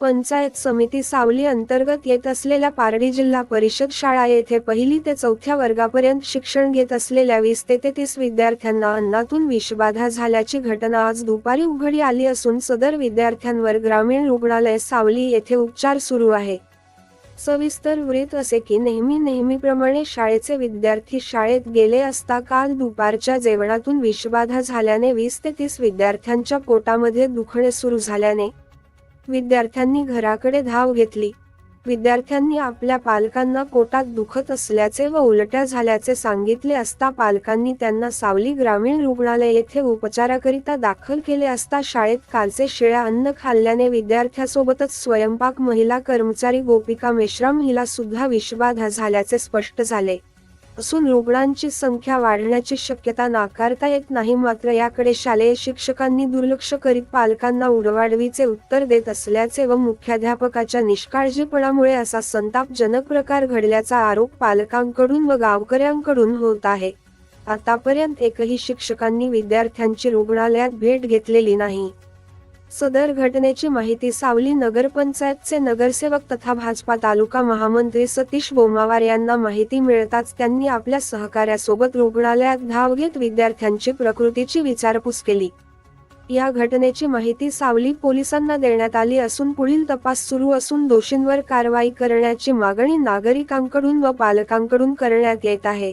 पंचायत समिती सावली अंतर्गत येत असलेल्या पारडी जिल्हा परिषद शाळा येथे पहिली ते चौथ्या वर्गापर्यंत शिक्षण घेत असलेल्या वीस ते तेहतीस विद्यार्थ्यांना अन्नातून विषबाधा झाल्याची घटना आज दुपारी उघडी आली असून सदर विद्यार्थ्यांवर ग्रामीण रुग्णालय सावली येथे उपचार सुरू आहे. सविस्तर वृत्त असे की नेहमी नेहमीप्रमाणे शाळेचे विद्यार्थी शाळेत गेले असता काल दुपारच्या जेवणातून विषबाधा झाल्याने वीस ते तीस विद्यार्थ्यांच्या पोटामध्ये दुखणे सुरू झाल्याने विद्यार्थ्यांनी घराकडे धाव घेतली. विद्यार्थ्यांनी आपल्या पालकांना कोटात दुखत असल्याचे व उलट्या झाल्याचे सांगितले असता पालकांनी त्यांना सावली ग्रामीण रुग्णालय येथे उपचाराकरिता दाखल केले असता शाळेत कालचे शिळ्या अन्न खाल्ल्याने विद्यार्थ्यासोबतच स्वयंपाक महिला कर्मचारी गोपिका मेश्राम हिला सुद्धा विषबाधा झाल्याचे स्पष्ट झाले. असून रुग्णांची संख्या वाढण्याची शक्यता नाकारता येत नाही. मात्र याकडे शालेय शिक्षकांनी दुर्लक्ष करीत पालकांना उडवाडवीचे उत्तर देत असल्याचे व मुख्याध्यापकाच्या निष्काळजीपणामुळे असा संतापजनक प्रकार घडल्याचा आरोप पालकांकडून व गावकऱ्यांकडून होत आहे. आतापर्यंत एकही शिक्षकांनी विद्यार्थ्यांची रुग्णालयात भेट घेतलेली नाही. सदर घटनेची माहिती सावली नगरपंचायतचे नगरसेवक तथा भाजपा तालुका महामंत्री सतीश बोमावार यांना माहिती मिळताच त्यांनी आपल्या सहकार्यासोबत रुग्णालयात धाव घेत विद्यार्थ्यांची प्रकृतीची विचारपूस केली. या घटनेची माहिती सावली पोलिसांना देण्यात आली असून पुढील तपास सुरू असून दोषींवर कारवाई करण्याची मागणी नागरिकांकडून व पालकांकडून करण्यात येत आहे.